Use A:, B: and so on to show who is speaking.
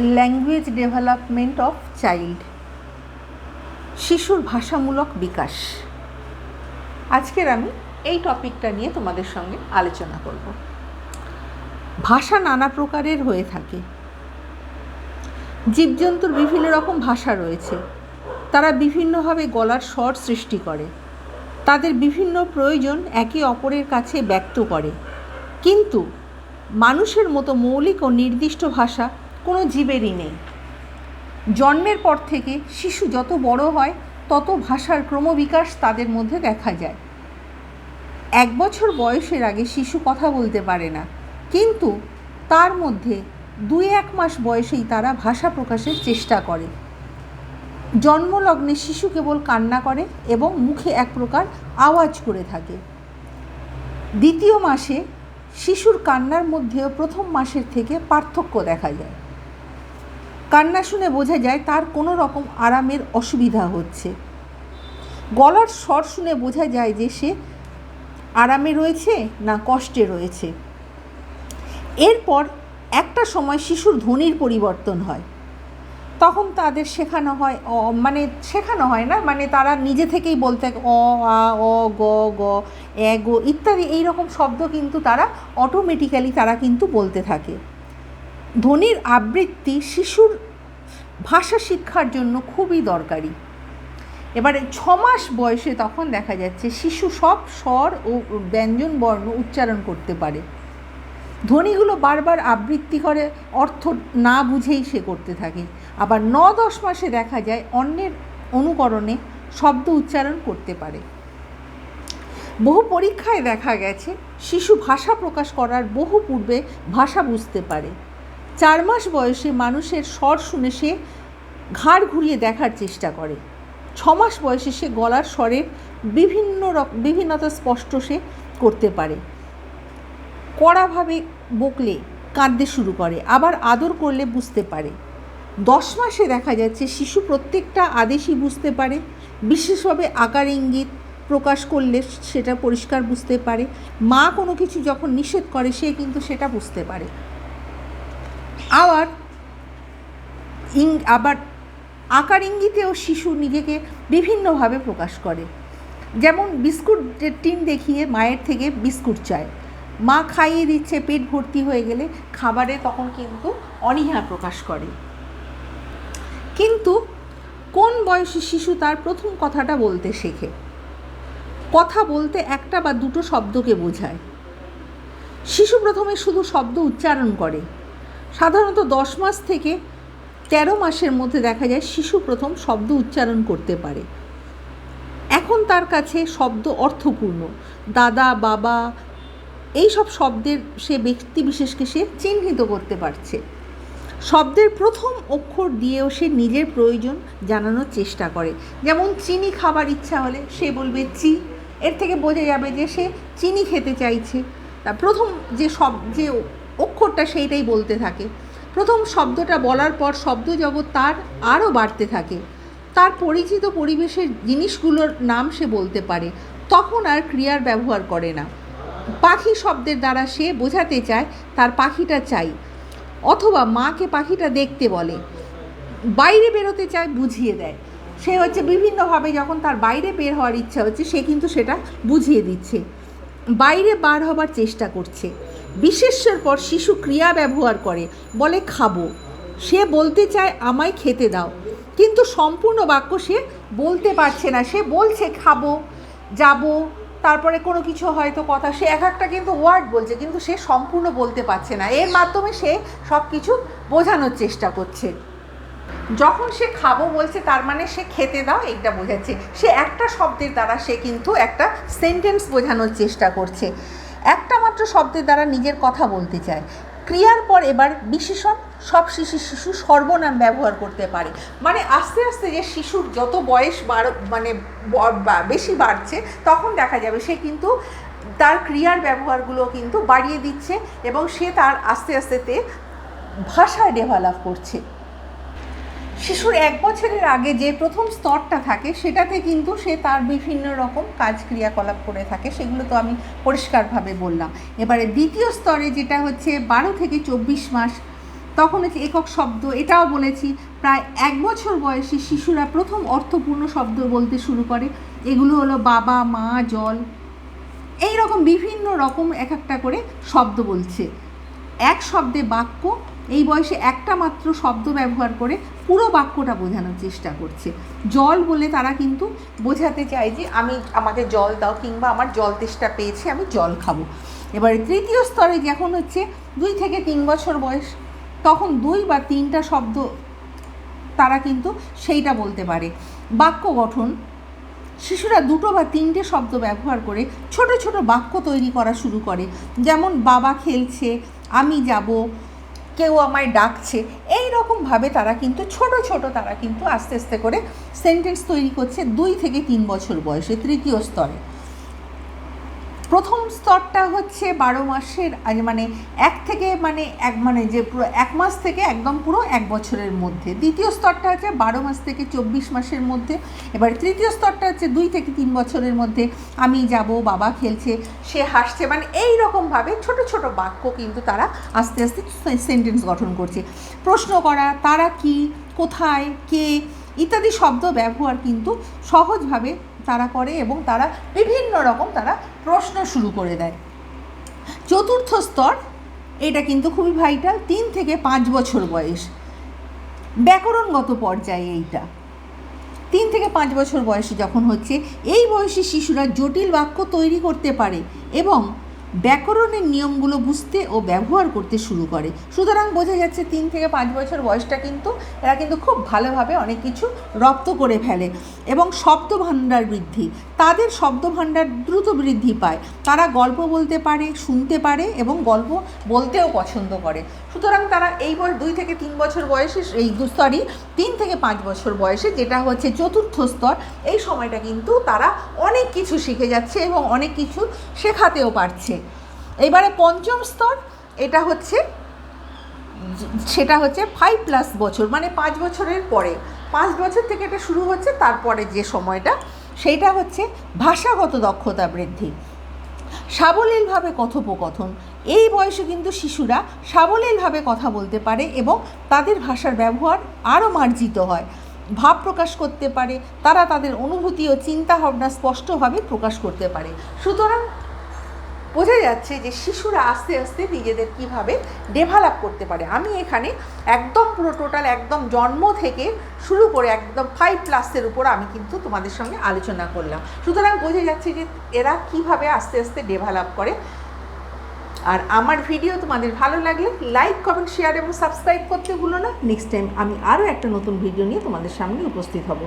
A: Language development of child শিশুর ভাষামূলক বিকাশ। আজকের আমি এই টপিকটা নিয়ে তোমাদের সঙ্গে আলোচনা করব। ভাষা নানা প্রকারের হয়ে থাকে। জীবজন্তুর বিভিন্ন রকম ভাষা রয়েছে। তারা বিভিন্নভাবে গলার স্বর সৃষ্টি করে। তাদের বিভিন্ন প্রয়োজন একে অপরের কাছে ব্যক্ত করে। কিন্তু মানুষের মতো মৌলিক ও নির্দিষ্ট ভাষা কোনো জীবেরই নেই। জন্মের পর থেকে শিশু যত বড় হয়, তত ভাষার ক্রমবিকাশ তাদের মধ্যে দেখা যায়। এক বছর বয়সের আগে শিশু কথা বলতে পারে না, কিন্তু তার মধ্যে দুই এক মাস বয়সেই তারা ভাষা প্রকাশের চেষ্টা করে। জন্মলগ্নে শিশু কেবল কান্না করে এবং মুখে এক প্রকার আওয়াজ করে থাকে। দ্বিতীয় মাসে শিশুর কান্নার মধ্যেও প্রথম মাসের থেকে পার্থক্য দেখা যায়। কান্না শুনে বোঝা যায় তার কোনো রকম আরামের অসুবিধা হচ্ছে। গলার স্বর শুনে বোঝা যায় যে সে আরামে রয়েছে না কষ্টে রয়েছে। এরপর একটা সময় শিশুর ধ্বনির পরিবর্তন হয়। তখন তাদের শেখানো হয়, অ মানে শেখানো হয় না মানে তারা নিজে থেকেই বলতে অ, আ, অ, গ গ, এ, গো ইত্যাদি এই রকম শব্দ কিন্তু তারা অটোমেটিক্যালি তারা কিন্তু বলতে থাকে। ধ্বনির আবৃত্তি শিশুর ভাষা শিক্ষার জন্য খুবই দরকারি। এবারে ছ মাস বয়সে তখন দেখা যাচ্ছে শিশু সব স্বর ও ব্যঞ্জন বর্ণ উচ্চারণ করতে পারে। ধ্বনিগুলো বারবার আবৃত্তি করে, অর্থ না বুঝেই সে করতে থাকে। আবার ন দশ মাসে দেখা যায় অন্যের অনুকরণে শব্দ উচ্চারণ করতে পারে। বহু পরীক্ষায় দেখা গেছে, শিশু ভাষা প্রকাশ করার বহু পূর্বে ভাষা বুঝতে পারে। চার মাস বয়সে মানুষের স্বর শুনে সে ঘাড় ঘুরিয়ে দেখার চেষ্টা করে। ছ মাস বয়সে সে গলার স্বরের বিভিন্ন বিভিন্নতা স্পষ্ট সে করতে পারে। কড়াভাবে বকলে কাঁদতে শুরু করে, আবার আদর করলে বুঝতে পারে। দশ মাসে দেখা যাচ্ছে শিশু প্রত্যেকটা আদেশই বুঝতে পারে, বিশেষভাবে আকার ইঙ্গিত প্রকাশ করলে সেটা পরিষ্কার বুঝতে পারে। মা কোনো কিছু যখন নিষেধ করে, সে কিন্তু সেটা বুঝতে পারে। আবার ইং, আবার আকার ইঙ্গিতেও শিশু নিজেকে বিভিন্নভাবে প্রকাশ করে। যেমন বিস্কুট টিন দেখিয়ে মায়ের থেকে বিস্কুট চায়। মা খাইয়ে দিচ্ছে, পেট ভর্তি হয়ে গেলে খাবারে তখন কিন্তু অনীহা প্রকাশ করে। কিন্তু কোন বয়সী শিশু তার প্রথম কথাটা বলতে শেখে? কথা বলতে একটা বা দুটো শব্দকে বোঝায়। শিশু প্রথমে শুধু শব্দ উচ্চারণ করে। সাধারণত দশ মাস থেকে তেরো মাসের মধ্যে দেখা যায় শিশু প্রথম শব্দ উচ্চারণ করতে পারে। এখন তার কাছে শব্দ অর্থপূর্ণ। দাদা, বাবা এই সব শব্দের সে ব্যক্তি বিশেষকে সে চিহ্নিত করতে পারছে। শব্দের প্রথম অক্ষর দিয়েও সে নিজের প্রয়োজন জানানোর চেষ্টা করে। যেমন চিনি খাবার ইচ্ছা হলে সে বলবে চি। এর থেকে বোঝা যাবে যে সে চিনি খেতে চাইছে। তা প্রথম যে সব যে অক্ষরটা সেইটাই বলতে থাকে। প্রথম শব্দটা বলার পর শব্দ জগৎ তার আরও বাড়তে থাকে। তার পরিচিত পরিবেশের জিনিসগুলোর নাম সে বলতে পারে। তখন আর ক্রিয়ার ব্যবহার করে না। পাখি শব্দের দ্বারা সে বোঝাতে চায়, তার পাখিটা চাই। অথবা মাকে পাখিটা দেখতে বলে। বাইরে বেরোতে চায়, বুঝিয়ে দেয়। সে হচ্ছে বিভিন্নভাবে যখন তার বাইরে বের হওয়ার ইচ্ছা হচ্ছে, সে কিন্তু সেটা বুঝিয়ে দিচ্ছে। বাইরে বার হবার চেষ্টা করছে। বিশেষ্যের পর শিশু ক্রিয়া ব্যবহার করে, বলে, খাব। সে বলতে চায়, আমায় খেতে দাও। কিন্তু সম্পূর্ণ বাক্য সে বলতে পারছে না। সে বলছে, খাব, যাব। তারপরে কোনো কিছু হয়তো কথা, সে এক একটা কিন্তু ওয়ার্ড বলছে, কিন্তু সে সম্পূর্ণ বলতে পারছে না। এর মাধ্যমে সে সব কিছু বোঝানোর চেষ্টা করছে। যখন সে খাব বলছে, তার মানে সে খেতে দাও, এইটা বোঝাচ্ছে। সে একটা শব্দের দ্বারা সে কিন্তু একটা সেন্টেন্স বোঝানোর চেষ্টা করছে। একটা মাত্র শব্দের দ্বারা নিজের কথা বলতে চায়। ক্রিয়ার পর এবার বিশেষণ, সব শিশু শিশু সর্বনাম ব্যবহার করতে পারে। মানে আস্তে আস্তে যে শিশুর যত বয়স বাড় মানে বেশি বাড়ছে, তখন দেখা যাবে সে কিন্তু তার ক্রিয়ার ব্যবহারগুলো কিন্তু বাড়িয়ে দিচ্ছে এবং সে তার আস্তে আস্তে ভাষায় ডেভেলপ করছে। শিশুর এক বছরের আগে যে প্রথম স্তরটা থাকে, সেটাতে কিন্তু সে তার বিভিন্ন রকম কাজ ক্রিয়াকলাপ করে থাকে, সেগুলো তো আমি পরিষ্কারভাবে বললাম। এবারে দ্বিতীয় স্তরে যেটা হচ্ছে বারো থেকে চব্বিশ মাস, তখন হচ্ছে একক শব্দ, এটাও বলেছি, প্রায় এক বছর বয়সী শিশুরা প্রথম অর্থপূর্ণ শব্দ বলতে শুরু করে। এগুলো হলো বাবা, মা, জল এই রকম বিভিন্ন রকম এক একটা করে শব্দ বলছে। এক শব্দে বাক্য এই বয়সে একটা মাত্র শব্দ ব্যবহার করে পুরো বাক্যটা বোঝানোর চেষ্টা করছে। জল বলে তারা কিন্তু বোঝাতে চায় যে, আমি আমাকে জল দাও কিংবা আমার জল তেষ্টা পেয়েছে, আমি জল খাব। এবারে তৃতীয় স্তরে যখন হচ্ছে দুই থেকে তিন বছর বয়স, তখন দুই বা তিনটা শব্দ তারা কিন্তু সেইটা বলতে পারে। বাক্য গঠন, শিশুরা দুটো বা তিনটে শব্দ ব্যবহার করে ছোট ছোট বাক্য তৈরি করা শুরু করে। যেমন, বাবা খেলছে, আমি যাব। কেউ আমায় ডাকছে। এই রকমভাবে তারা কিন্তু, ছোট ছোট তারা কিন্তু আস্তে আস্তে করে সেন্টেন্স তৈরি করছে দুই থেকে তিন বছর বয়সে, তৃতীয় স্তরে। প্রথম স্তরটা হচ্ছে বারো মাসের মানে এক থেকে মানে এক মানে যে পুরো এক মাস থেকে একদম পুরো এক বছরের মধ্যে। দ্বিতীয় স্তরটা হচ্ছে বারো মাস থেকে চব্বিশ মাসের মধ্যে। এবার তৃতীয় স্তরটা হচ্ছে দুই থেকে তিন বছরের মধ্যে। আমি যাব, বাবা খেলছে, সে হাসছে মানে এই রকমভাবে ছোট ছোট বাক্য কিন্তু তারা আস্তে আস্তে সেন্টেন্স গঠন করছে। প্রশ্ন করা, তারা কি, কোথায়, কে, ইত্যাদি শব্দ ব্যবহার কিন্তু সহজভাবে তারা করে এবং তারা বিভিন্ন রকম তারা প্রশ্ন শুরু করে দেয়। চতুর্থ স্তর, এটা কিন্তু খুবই ভাইটাল তিন থেকে পাঁচ বছর বয়স। ব্যাকরণগত পর্যায়ে এইটা। তিন থেকে পাঁচ বছর বয়সে যখন হচ্ছে, এই বয়সী শিশুরা জটিল বাক্য তৈরি করতে পারে এবং ব্যাকরণের নিয়মগুলো বুঝতে ও ব্যবহার করতে শুরু করে। সুতরাং বোঝা যাচ্ছে তিন থেকে পাঁচ বছর বয়সটা কিন্তু এরা কিন্তু খুব ভালোভাবে অনেক কিছু রপ্ত করে ফেলে এবং শব্দ ভাণ্ডার বৃদ্ধি। তাদের শব্দ ভাণ্ডার দ্রুত বৃদ্ধি পায়। তারা গল্প বলতে পারে, শুনতে পারে এবং গল্প বলতেও পছন্দ করে। সুতরাং তারা এই বয়স দুই থেকে তিন বছর বয়সে এই সরি তিন থেকে পাঁচ বছর বয়সে যেটা হচ্ছে চতুর্থ স্তর, এই সময়টা কিন্তু তারা অনেক কিছু শিখে যাচ্ছে এবং অনেক কিছু শেখাতেও পারছে। এবারে পঞ্চম স্তর, এটা হচ্ছে, সেটা হচ্ছে ফাইভ প্লাস বছর মানে পাঁচ বছরের পরে। পাঁচ বছর থেকে এটা শুরু হচ্ছে, তারপরে যে সময়টা, সেইটা হচ্ছে ভাষাগত দক্ষতা বৃদ্ধি। সাবলীলভাবে কথোপকথন, এই বয়সে কিন্তু শিশুরা সাবলীলভাবে কথা বলতে পারে এবং তাদের ভাষার ব্যবহার আরও মার্জিত হয়। ভাব প্রকাশ করতে পারে, তারা তাদের অনুভূতি ও চিন্তা ভাবনা স্পষ্টভাবে প্রকাশ করতে পারে। সুতরাং বোঝা যাচ্ছে যে শিশুরা আস্তে আস্তে নিজেদের কীভাবে ডেভেলপ করতে পারে। আমি এখানে একদম পুরো টোটাল একদম জন্ম থেকে শুরু করে একদম ফাইভ প্লাসের উপর আমি কিন্তু তোমাদের সঙ্গে আলোচনা করলাম। সুতরাং বোঝা যাচ্ছে যে এরা কীভাবে আস্তে আস্তে ডেভেলপ করে। আর আমার ভিডিও তোমাদের ভালো লাগলে লাইক কমেন্ট শেয়ার এবং সাবস্ক্রাইব করতে ভুলো না। নেক্সট টাইম আমি আরও একটা নতুন ভিডিও নিয়ে তোমাদের সামনে উপস্থিত হব।